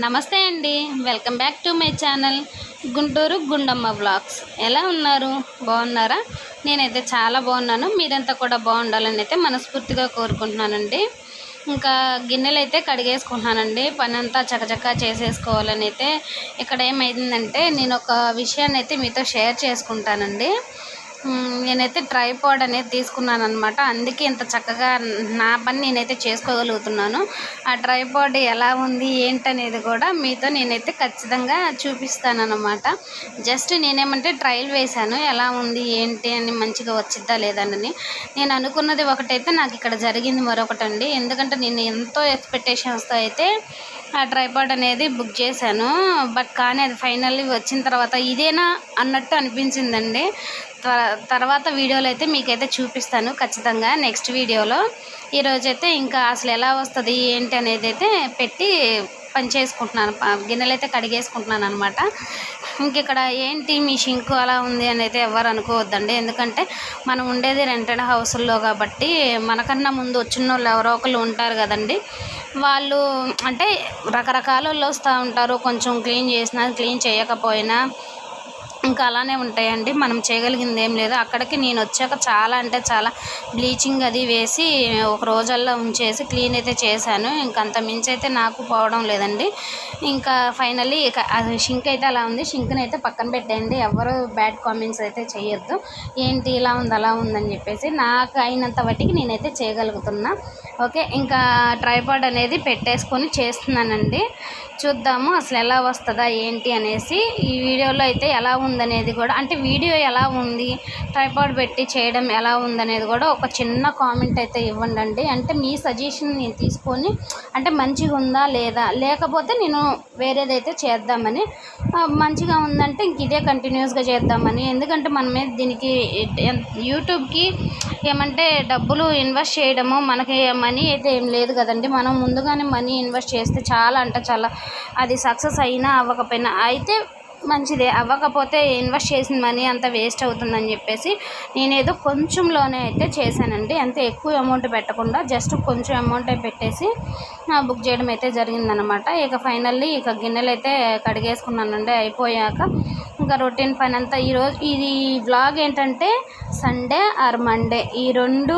నమస్తే అండి. Welcome back to my channel Guntur Gundamma vlogs ఎలా ఉన్నారు? బాగున్నారా? నేనైతే చాలా బాగున్నాను. మీరంతా కూడా బాగుండాలని అయితే మనస్ఫూర్తిగా కోరుకుంటున్నానండి. ఇంకా గిన్నెలు అయితే కడిగేసుకుంటున్నానండి. పని అంతా చకచకా చేసేసుకోవాలని అయితే ఇక్కడ ఏమైందంటే నేను ఒక విషయాన్ని అయితే మీతో షేర్ చేసుకుంటానండి. నేనైతే ట్రైపాడ్ అనేది తీసుకున్నాను అనమాట అందుకే ఇంత చక్కగా నా పని నేనైతే చేసుకోగలుగుతున్నాను. ఆ ట్రైపాడ్ ఎలా ఉంది ఏంటనేది కూడా మీతో నేనైతే ఖచ్చితంగా చూపిస్తాను అనమాట జస్ట్ నేనేమంటే ట్రయల్ వేశాను. ఎలా ఉంది ఏంటి అని మంచిగా వచ్చిద్దా లేదని నేను అనుకున్నది ఒకటైతే నాకు ఇక్కడ జరిగింది మరొకటండి. ఎందుకంటే నేను ఎంతో ఎక్స్పెక్టేషన్స్తో అయితే ఆ ట్రైపాడ్ అనేది బుక్ చేశాను. బట్ కానీ అది ఫైనల్లీ వచ్చిన తర్వాత ఇదేనా అన్నట్టు అనిపించిందండి. తర్వాత వీడియోలో అయితే మీకైతే చూపిస్తాను ఖచ్చితంగా నెక్స్ట్ వీడియోలో. ఈరోజైతే ఇంకా అసలు ఎలా వస్తుంది ఏంటి అనేది అయితే పెట్టి పని చేసుకుంటున్నాను. గిన్నెలు అయితే కడిగేసుకుంటున్నాను అనమాట ఇంక ఇక్కడ ఏంటి మీ షింకు అలా ఉంది అని అయితే ఎవరు అనుకోవద్దండి. ఎందుకంటే మనం ఉండేది రెంటెడ్ హౌస్లో కాబట్టి మనకన్నా ముందు వచ్చిన వాళ్ళు ఎవరో ఒకరు ఉంటారు కదండి. వాళ్ళు అంటే రకరకాల వాళ్ళు వస్తూ ఉంటారు. కొంచెం క్లీన్ చేసినా క్లీన్ చేయకపోయినా ఇంకా అలానే ఉంటాయండి. మనం చేయగలిగింది ఏం లేదు. అక్కడికి నేను వచ్చాక చాలా అంటే చాలా బ్లీచింగ్ అది వేసి ఒక రోజల్లో ఉంచేసి క్లీన్ అయితే చేశాను. ఇంకంత అంత మించి అయితే నాకు పోవడం లేదండి. ఇంకా ఫైనల్లీ ఇక అది షింక్ అయితే అలా ఉంది. షింక్ని అయితే పక్కన పెట్టేయండి. ఎవరు బ్యాడ్ కామెంట్స్ అయితే చేయొద్దు. ఏంటి ఇలా ఉంది అలా ఉందని చెప్పేసి నాకు అయినంత వాటికి నేనైతే చేయగలుగుతున్నా. ఓకే ఇంకా ట్రైపాడ్ అనేది పెట్టేసుకొని చేస్తున్నానండి. చూద్దాము అసలు ఎలా వస్తుందా ఏంటి అనేసి ఈ వీడియోలో అయితే ఎలా ఉందనేది కూడా అంటే వీడియో ఎలా ఉంది ట్రైపాడ్ పెట్టి చేయడం ఎలా ఉందనేది కూడా ఒక చిన్న కామెంట్ అయితే ఇవ్వండి అంటే మీ సజెషన్ నేను తీసుకొని అంటే మంచిగా ఉందా లేదా లేకపోతే నేను వేరేదైతే చేద్దామని మంచిగా ఉందంటే ఇంక ఇదే కంటిన్యూస్గా చేద్దామని. ఎందుకంటే మనమే దీనికి యూట్యూబ్కి ఏమంటే డబ్బులు ఇన్వెస్ట్ చేయడము మనకి మనీ అయితే ఏం లేదు కదండి. మనం ముందుగానే మనీ ఇన్వెస్ట్ చేస్తే చాలా అంటే చాలా అది సక్సెస్ అయినా అవ్వకపోయినా అయితే మంచిదే. అవ్వకపోతే ఇన్వెస్ట్ చేసిన మనీ అంతా వేస్ట్ అవుతుందని చెప్పేసి నేనేదో కొంచెంలోనే అయితే చేశానండి. అంత ఎక్కువ అమౌంట్ పెట్టకుండా జస్ట్ కొంచెం అమౌంట్ పెట్టేసి బుక్ చేయడం అయితే జరిగిందనమాట ఇక ఫైనల్లీ ఇక గిన్నెలు అయితే కడిగేసుకున్నానండి అయిపోయాక ఇంకా రొటీన్ పని అంతా ఈరోజు ఇది వ్లాగ్ ఏంటంటే సండే ఆర్ మండే. ఈ రెండు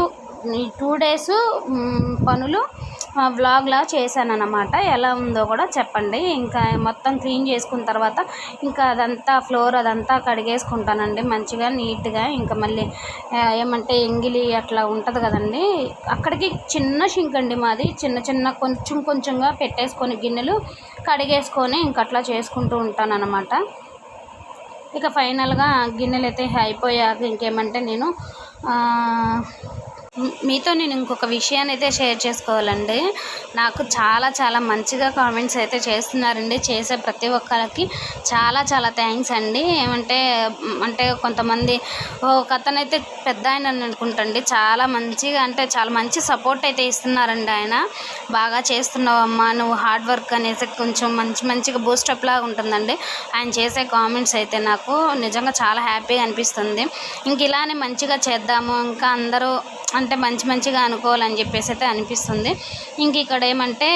ఈ టూ డేస్ పనులు వ్లాగ్లా చేశానన్నమాట. ఎలా ఉందో కూడా చెప్పండి. ఇంకా మొత్తం క్లీన్ చేసుకున్న తర్వాత ఇంకా అదంతా ఫ్లోర్ అదంతా కడిగేసుకుంటానండి మంచిగా నీట్గా. ఇంకా మళ్ళీ ఏమంటే ఎంగిలి అట్లా ఉంటుంది కదండి. అక్కడికి చిన్న షింక్ అండి మాది. చిన్న చిన్న కొంచెం కొంచెంగా పెట్టేసుకొని గిన్నెలు కడిగేసుకొని ఇంక అట్లా చేసుకుంటూ ఉంటానన్నమాట. ఇక ఫైనల్గా గిన్నెలు అయితే అయిపోయాక ఇంకేమంటే నేను మీతో నేను ఇంకొక విషయాన్ని అయితే షేర్ చేసుకోవాలండి. నాకు చాలా చాలా మంచిగా కామెంట్స్ అయితే చేస్తున్నారండి. చేసే ప్రతి ఒక్కరికి చాలా చాలా థ్యాంక్స్ అండి. ఏమంటే అంటే కొంతమంది ఒక అతనైతే పెద్ద ఆయన అనుకుంటండి. చాలా మంచిగా అంటే చాలా మంచి సపోర్ట్ అయితే ఇస్తున్నారండి ఆయన. బాగా చేస్తున్నావమ్మా నువ్వు హార్డ్ వర్క్ అనేసి కొంచెం మంచి మంచిగా బూస్టప్ లాగా ఉంటుందండి. ఆయన చేసే కామెంట్స్ అయితే నాకు నిజంగా చాలా హ్యాపీగా అనిపిస్తుంది. ఇంక ఇలానే మంచిగా చేద్దాము. ఇంకా అందరూ అంటే మంచి మంచిగా అనుకోవాలని చెప్పేసి అయితే అనిపిస్తుంది. ఇంక ఇక్కడ ఏమంటే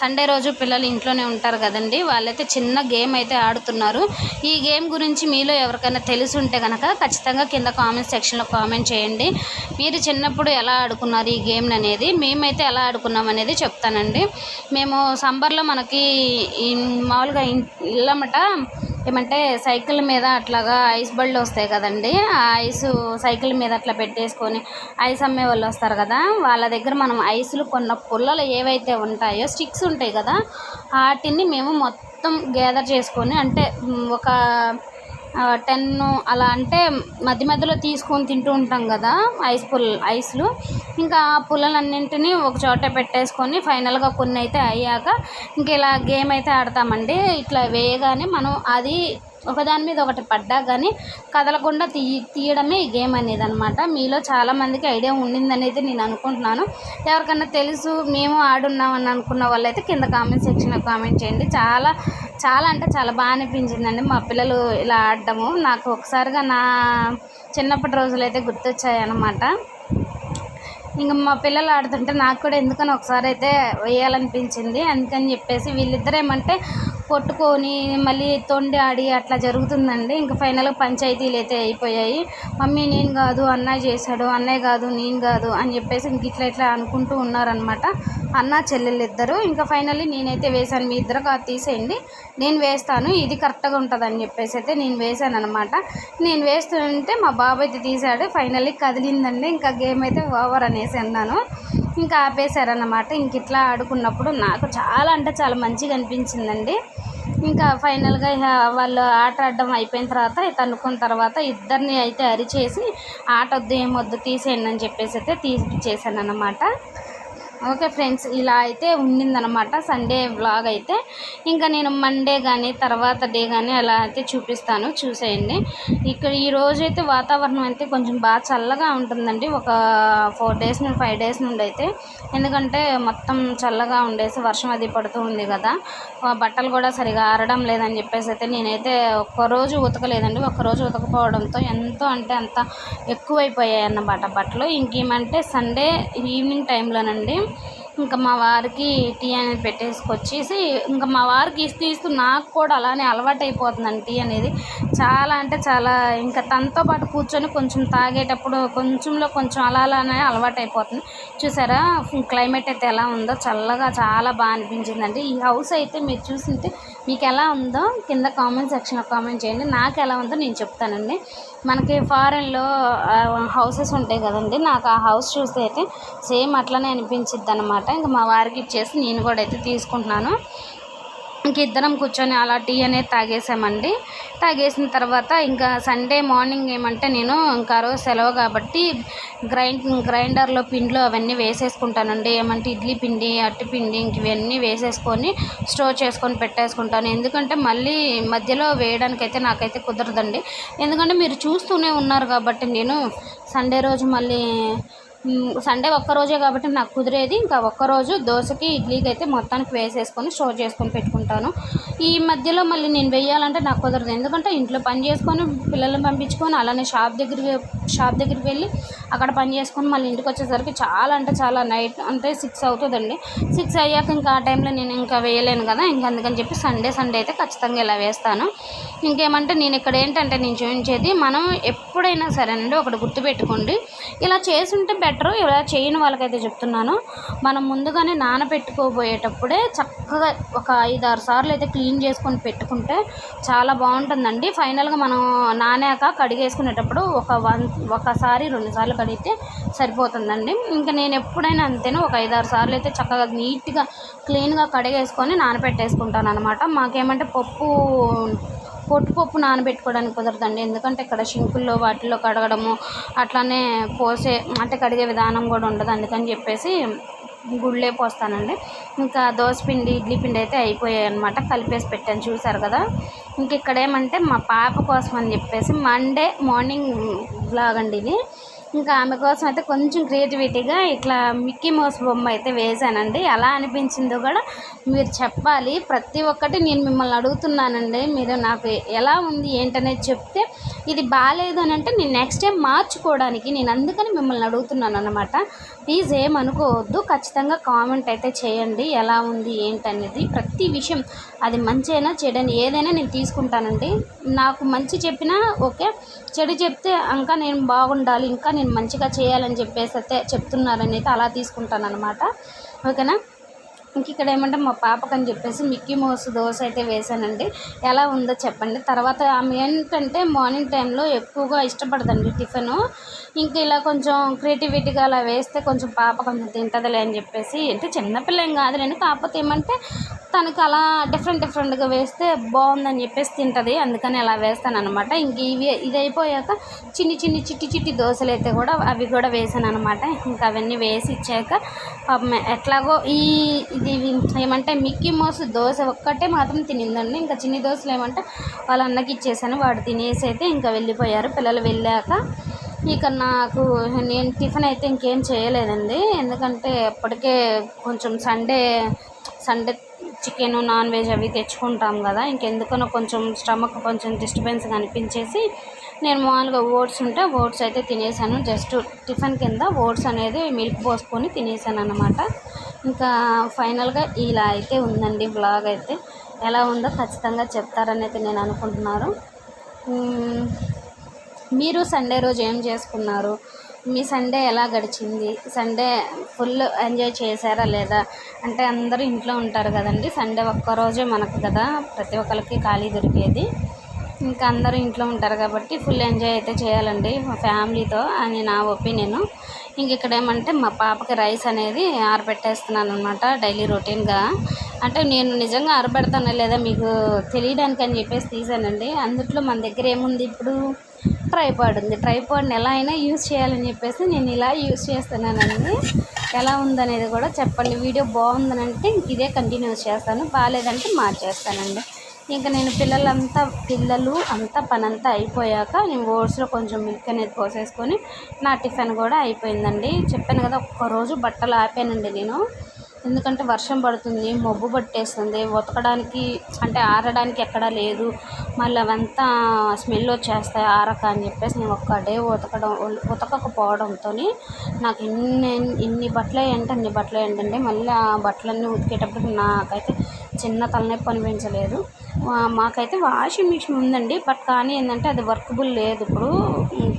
సండే రోజు పిల్లలు ఇంట్లోనే ఉంటారు కదండి. వాళ్ళైతే చిన్న గేమ్ అయితే ఆడుతున్నారు. ఈ గేమ్ గురించి మీలో ఎవరికైనా తెలిసి ఉంటే కనుక ఖచ్చితంగా కింద కామెంట్ సెక్షన్లో కామెంట్ చేయండి. మీరు చిన్నప్పుడు ఎలా ఆడుకున్నారు ఈ గేమ్ అనేది? మేమైతే ఎలా ఆడుకున్నాం అనేది చెప్తానండి. మేము సంబర్లో మనకి మామూలుగా ఇళ్ళమట ఏమంటే సైకిల్ మీద అట్లాగా ఐస్ బళ్ళు వస్తాయి కదండి ఆ ఐస్ సైకిల్ మీద అట్లా పెట్టేసుకొని ఐస్ అమ్మే వాళ్ళు వస్తారు కదా వాళ్ళ దగ్గర మనం ఐస్లు కొన్న పుల్లలు ఏవైతే ఉంటాయో స్టిక్స్ ఉంటాయి కదా వాటిని మేము మొత్తం గ్యాదర్ చేసుకొని అంటే ఒక టెన్ అలా అంటే మధ్య మధ్యలో తీసుకొని తింటూ ఉంటాం కదా ఐస్ పుల్ ఐస్లు. ఇంకా ఆ పుల్లలన్నింటినీ ఒక చోట పెట్టేసుకొని ఫైనల్గా కొన్ని అయితే అయ్యాక ఇంక ఇలా గేమ్ అయితే ఆడతామండి. ఇట్లా వేయగానే మనం అది ఒకదాని మీద ఒకటి పడ్డా కానీ కదలకుండా తీ తీయడమే ఈ గేమ్ అనేది అనమాట మీలో చాలామందికి ఐడియా ఉండిందనేది నేను అనుకుంటున్నాను. ఎవరికన్నా తెలుసు మేము ఆడున్నామని అనుకున్న వాళ్ళైతే కింద కామెంట్ సెక్షన్లో కామెంట్ చేయండి. చాలా చాలా అంటే చాలా బాగా అనిపించిందండి. మా పిల్లలు ఇలా ఆడటము నాకు ఒకసారిగా నా చిన్నప్పటి రోజులు అయితే గుర్తొచ్చాయి అన్నమాట ఇంకా మా పిల్లలు ఆడుతుంటే నాకు కూడా ఎందుకని ఒకసారి అయితే వేయాలనిపించింది. అందుకని చెప్పేసి వీళ్ళిద్దరు ఏమంటే కొట్టుకొని మళ్ళీ తొండి ఆడి అట్లా జరుగుతుందండి. ఇంకా ఫైనల్గా పంచాయతీలు అయితే అయిపోయాయి. మమ్మీ నేను కాదు అన్నయ్య చేశాడు అన్నయ్య కాదు నేను కాదు అని చెప్పేసి ఇంక ఇట్లా ఇట్లా అనుకుంటూ ఉన్నారనమాట అన్న చెల్లెలు ఇద్దరు. ఇంకా ఫైనల్లీ నేనైతే వేశాను. మీ ఇద్దరు కాదు తీసేయండి. నేను వేస్తాను. ఇది కరెక్ట్గా ఉంటుందని చెప్పేసి అయితే నేను వేశాను అనమాట నేను వేస్తుంటే మా బాబు అయితే తీశాడు. ఫైనల్లీ కదిలిందండి. ఇంకా గేమ్ అయితే ఓవర్ అనేసి అన్నాను. ఇంకా ఆపేశారన్నమాట. ఇంక ఇట్లా ఆడుకున్నప్పుడు నాకు చాలా అంటే చాలా మంచిగా అనిపించిందండి. ఇంకా ఫైనల్గా వాళ్ళు ఆట ఆడడం అయిపోయిన తర్వాత తనుకున్న తర్వాత ఇద్దరిని అయితే అరిచేసి ఆట వద్దు ఏమొద్దు తీసేయండి అని చెప్పేసి అయితే తీపిచ్చేసాను అన్నమాట ఓకే ఫ్రెండ్స్ ఇలా అయితే ఉండిందనమాట సండే వ్లాగ్ అయితే. ఇంకా నేను మండే కానీ తర్వాత డే కానీ అలా అయితే చూపిస్తాను చూసేయండి. ఇక్కడ ఈ రోజు అయితే వాతావరణం అయితే కొంచెం బాగా చల్లగా ఉంటుందండి. ఒక ఫోర్ డేస్ నుండి ఫైవ్ డేస్ నుండి అయితే. ఎందుకంటే మొత్తం చల్లగా ఉండేసి వర్షం అది పడుతూ ఉంది కదా. బట్టలు కూడా సరిగా ఆరడం లేదని చెప్పేసి అయితే నేనైతే ఒక్కరోజు ఉతకలేదండి. ఒక్కరోజు ఉతకపోవడంతో ఎంతో అంటే అంత ఎక్కువైపోయాయి అన్నమాట బట్టలు. ఇంకేమంటే సండే ఈవినింగ్ టైంలోనండి ఇంకా మా వారికి టీ అనేది పెట్టేసుకొచ్చేసి ఇంకా మా వారికి ఇస్తూ ఇస్తూ నాకు కూడా అలానే అలవాటు అయిపోతుందండి టీ అనేది. చాలా అంటే చాలా ఇంకా తనతో పాటు కూర్చొని కొంచెం తాగేటప్పుడు కొంచెంలో కొంచెం అలా అలానే అలవాటు అయిపోతుంది చూసారా క్లైమేట్ అయితే ఎలా ఉందో చల్లగా చాలా బాగా అనిపించిందండి. ఈ హౌస్ అయితే మీరు చూసింటే మీకు ఎలా ఉందో కింద కామెంట్ సెక్షన్లో కామెంట్ చేయండి. నాకు ఎలా ఉందో నేను చెప్తానండి. మనకి ఫారెన్లో హౌసెస్ ఉంటాయి కదండి. నాకు ఆ హౌస్ చూస్తే అయితే సేమ్ అట్లనే అనిపించిద్ది అనమాట ఇంకా మా వారికి ఇచ్చేసి నేను కూడా అయితే తీసుకుంటున్నాను. ఇంక ఇద్దరం కూర్చొని అలా టీ అనేది తాగేసామండి. తాగేసిన తర్వాత ఇంకా సండే మార్నింగ్ ఏమంటే నేను ఇంకా రోజు సెలవు కాబట్టి గ్రైండ్ గ్రైండర్లో పిండిలో అవన్నీ వేసేసుకుంటానండి. ఏమంటే ఇడ్లీ పిండి అట్టి పిండి ఇంక ఇవన్నీ వేసేసుకొని స్టోర్ చేసుకొని పెట్టేసుకుంటాను. ఎందుకంటే మళ్ళీ మధ్యలో వేయడానికైతే నాకైతే కుదరదండి. ఎందుకంటే మీరు చూస్తూనే ఉన్నారు కాబట్టి నేను సండే రోజు మళ్ళీ సండే ఒక్కరోజే కాబట్టి నాకు కుదిరేది. ఇంకా ఒక్కరోజు దోశకి ఇడ్లీకి అయితే మొత్తానికి వేసేసుకొని స్టోర్ చేసుకొని పెట్టుకుంటాను. ఈ మధ్యలో మళ్ళీ నేను వెయ్యాలంటే నాకు కుదరదు. ఎందుకంటే ఇంట్లో పని చేసుకొని పిల్లల్ని పంపించుకొని అలానే షాప్ దగ్గరికి షాప్ దగ్గరికి వెళ్ళి అక్కడ పని చేసుకొని మళ్ళీ ఇంటికి వచ్చేసరికి చాలా అంటే చాలా నైట్ అంటే సిక్స్ అవుతుందండి. సిక్స్ అయ్యాక ఇంకా ఆ టైంలో నేను ఇంకా వేయలేను కదా. ఇంకా అందుకని చెప్పి సండే సండే అయితే ఖచ్చితంగా ఇలా వేస్తాను. ఇంకేమంటే నేను ఇక్కడ ఏంటంటే నేను చూపించేది మనం ఎప్పుడైనా సరేనండి ఒకటి గుర్తుపెట్టుకోండి. ఇలా చేసుంటే బెటర్ ఇలా చేయని వాళ్ళకైతే చెప్తున్నాను. మనం ముందుగానే నానబెట్టుకోబోయేటప్పుడే చక్కగా ఒక ఐదు ఆరు సార్లు అయితే క్లీన్ చేసుకొని పెట్టుకుంటే చాలా బాగుంటుందండి. ఫైనల్గా మనం నానాక కడిగేసుకునేటప్పుడు ఒక వన్ ఒకసారి రెండు సార్లు కడిగితే సరిపోతుందండి. ఇంకా నేను ఎప్పుడైనా అంతేనో ఒక ఐదు ఆరు సార్లు అయితే చక్కగా నీట్గా క్లీన్గా కడిగేసుకొని నానబెట్టేసుకుంటాను అనమాట మాకేమంటే పప్పు పొట్టుపప్పు నానబెట్టుకోవడానికి కుదరదండి. ఎందుకంటే ఇక్కడ షింకుల్లో వాటిల్లో కడగడము అట్లానే పోసే అంటే కడిగే విధానం కూడా ఉండదు అందుకని చెప్పేసి గుళ్ళే పోస్తానండి. ఇంకా దోశ పిండి ఇడ్లీ పిండి అయితే అయిపోయాయి అనమాట కలిపేసి పెట్టాను చూసారు కదా. ఇంక ఇక్కడ ఏమంటే మా పాప కోసం అని చెప్పేసి మండే మార్నింగ్ బ్లాగ్ అండి ఇది. ఇంకా ఆమె కోసం అయితే కొంచెం క్రియేటివిటీగా ఇట్లా మిక్కీ మౌస్ బొమ్మ అయితే వేశానండి. ఎలా అనిపించిందో కూడా మీరు చెప్పాలి. ప్రతి ఒక్కటి నేను మిమ్మల్ని అడుగుతున్నానండి. మీరు నాకు ఎలా ఉంది ఏంటనేది చెప్తే ఇది బాగాలేదు అని అంటే నేను నెక్స్ట్ టైం మార్చుకోవడానికి నేను అందుకని మిమ్మల్ని అడుగుతున్నాను అనమాట ప్లీజ్ ఏమనుకోవద్దు ఖచ్చితంగా కామెంట్ అయితే చేయండి. ఎలా ఉంది ఏంటనేది ప్రతి విషయం. అది మంచి అయినా చెడని ఏదైనా నేను తీసుకుంటానండి. నాకు మంచి చెప్పినా ఓకే. చెడు చెప్తే ఇంకా నేను బాగుండాలి ఇంకా నేను మంచిగా చేయాలని చెప్పేసి అయితే చెప్తున్నారని అయితే అలా తీసుకుంటాను అనమాట ఓకేనా? ఇంక ఇక్కడ ఏమంటే మా పాపకని చెప్పేసి మిక్కీ మౌస్ దోశ అయితే వేసానండి. ఎలా ఉందో చెప్పండి. తర్వాత ఆమె ఏంటంటే మార్నింగ్ టైంలో ఎక్కువగా ఇష్టపడదండి టిఫిన్. ఇంక ఇలా కొంచెం క్రియేటివిటీగా అలా వేస్తే కొంచెం పాప కొంచెం తింటుందిలే అని చెప్పేసి అంటే చిన్నపిల్లం కాదు కాదులేండి కాకపోతే ఏమంటే తనకి అలా డిఫరెంట్ డిఫరెంట్గా వేస్తే బాగుందని చెప్పేసి తింటుంది అందుకని అలా వేస్తాను అనమాట ఇంక ఇవి ఇది అయిపోయాక చిన్ని చిన్ని చిట్టి చిట్టి దోశలు అయితే కూడా అవి కూడా వేసాను అనమాట ఇంకా అవన్నీ వేసి ఇచ్చాక పాపం ఎట్లాగో ఈ ఇది ఏమంటే మిక్కీ మోస్ దోశ ఒక్కటే మాత్రం తినిందండి. ఇంకా చిన్ని దోశలు ఏమంటే వాళ్ళ అన్నకి ఇచ్చేసాను వాడు తినేసి అయితే ఇంకా వెళ్ళిపోయారు. పిల్లలు వెళ్ళాక ఇక నాకు నేను టిఫిన్ అయితే ఇంకేం చేయలేదండి. ఎందుకంటే అప్పటికే కొంచెం Sunday Sunday chicken non veg అవి తెచ్చుకుంటాం కదా. ఇంకెందుకనో కొంచెం స్టమక్ కొంచెం డిస్టర్బెన్స్ అనిపించేసి నేను మామూలుగా ఓట్స్ ఉంటే ఓట్స్ అయితే తినేసాను. జస్ట్ టిఫిన్ కింద ఓట్స్ అనేది మిల్క్ పోసుకొని తినేసాను అనమాట ఇంకా ఫైనల్గా ఇలా అయితే ఉందండి బ్లాగ్ అయితే. ఎలా ఉందో ఖచ్చితంగా చెప్తారని అయితే నేను అనుకుంటున్నాను. మీరు సండే రోజు ఏం చేసుకున్నారు? మీ సండే ఎలా గడిచింది? సండే ఫుల్ ఎంజాయ్ చేశారా లేదా? అంటే అందరూ ఇంట్లో ఉంటారు కదండి. సండే ఒక్కరోజే మనకు కదా. ప్రతి ఒక్కరికి ఖాళీ దొరికేది. ఇంకా అందరూ ఇంట్లో ఉంటారు కాబట్టి ఫుల్ ఎంజాయ్ అయితే చేయాలండి మా ఫ్యామిలీతో అని నా ఒపీనియన్. ఇంక ఇక్కడ ఏమంటే మా పాపకి రైస్ అనేది ఆరబెట్టేస్తున్నాను అనమాట డైలీ రొటీన్గా. అంటే నేను నిజంగా ఆరబెడతానా లేదా మీకు తెలియడానికి అని చెప్పేసి తీసానండి. అందుట్లో మన దగ్గర ఏముంది ఇప్పుడు? ట్రైపాడ్ ఉంది. ట్రైపాడ్ని ఎలా అయినా యూస్ చేయాలని చెప్పేసి నేను ఇలా యూస్ చేస్తున్నానండి. ఎలా ఉందనేది కూడా చెప్పండి. వీడియో బాగుందనంటే ఇంక ఇదే కంటిన్యూ చేస్తాను. బాగాలేదంటే మార్చేస్తానండి. ఇంకా నేను పిల్లలంతా పిల్లలు అంతా పనంతా అయిపోయాక నేను ఓట్స్లో కొంచెం మిల్క్ అనేది పోసేసుకొని నా టిఫిన్ కూడా అయిపోయిందండి. చెప్పాను కదా ఒక్కరోజు బట్టలు ఆపానండి నేను. ఎందుకంటే వర్షం పడుతుంది మబ్బు పట్టేస్తుంది ఉతకడానికి అంటే ఆరడానికి ఎక్కడా లేదు. మళ్ళీ అవంతా స్మెల్ వచ్చేస్తాయి ఆరక అని చెప్పేసి నేను ఒక్క డే ఉతకడం ఉతకకపోవడంతో నాకు ఇన్ని ఇన్ని బట్టలు ఏంటి అన్ని బట్టలు ఏంటంటే మళ్ళీ ఆ బట్టలన్నీ ఉతికేటప్పుడు నాకైతే చిన్న తలనొప్పి అనిపించలేదు. మాకైతే వాషింగ్ మిషన్ ఉందండి బట్ కానీ ఏంటంటే అది వర్కబుల్ లేదు. ఇప్పుడు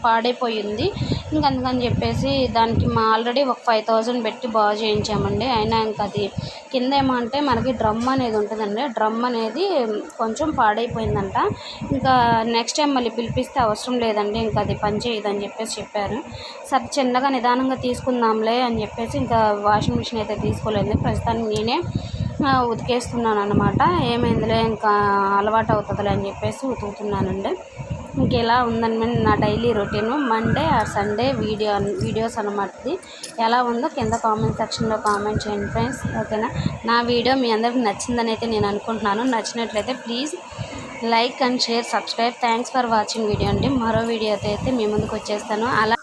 పాడైపోయింది. ఇంక అందుకని చెప్పేసి దానికి మా ఆల్రెడీ ఒక ఫైవ్ థౌజండ్ పెట్టి బాగు చేయించామండి. అయినా ఇంకా అది కింద ఏమంటే మనకి డ్రమ్ అనేది ఉంటుందండి. డ్రమ్ అనేది కొంచెం పాడైపోయిందంట. ఇంకా నెక్స్ట్ టైం మళ్ళీ పిలిపిస్తే అవసరం లేదండి. ఇంకా అది పనిచేయదని చెప్పేసి చెప్పారు. సరే చిన్నగా నిదానంగా తీసుకుందాంలే అని చెప్పేసి ఇంకా వాషింగ్ మిషన్ అయితే తీసుకోలేదు. ప్రస్తుతానికి నేనే ఉతికేస్తున్నాను అనమాట ఏమైందిలే ఇంకా అలవాటు అవుతుందిలే అని చెప్పేసి ఉతుకుతున్నానండి. ఇంకెలా ఉందని నా daily routine Monday or Sunday video videos అనమాట ఇది. ఎలా ఉందో కింద కామెంట్ సెక్షన్లో కామెంట్ చేయండి ఫ్రెండ్స్ ఓకేనా? నా వీడియో మీ అందరికి నచ్చిందని అయితే నేను అనుకుంటున్నాను. నచ్చినట్లయితే please like and share subscribe. Thanks for watching video అండి. మరో వీడియోతో అయితే మీ ముందుకు వచ్చేస్తాను. అలా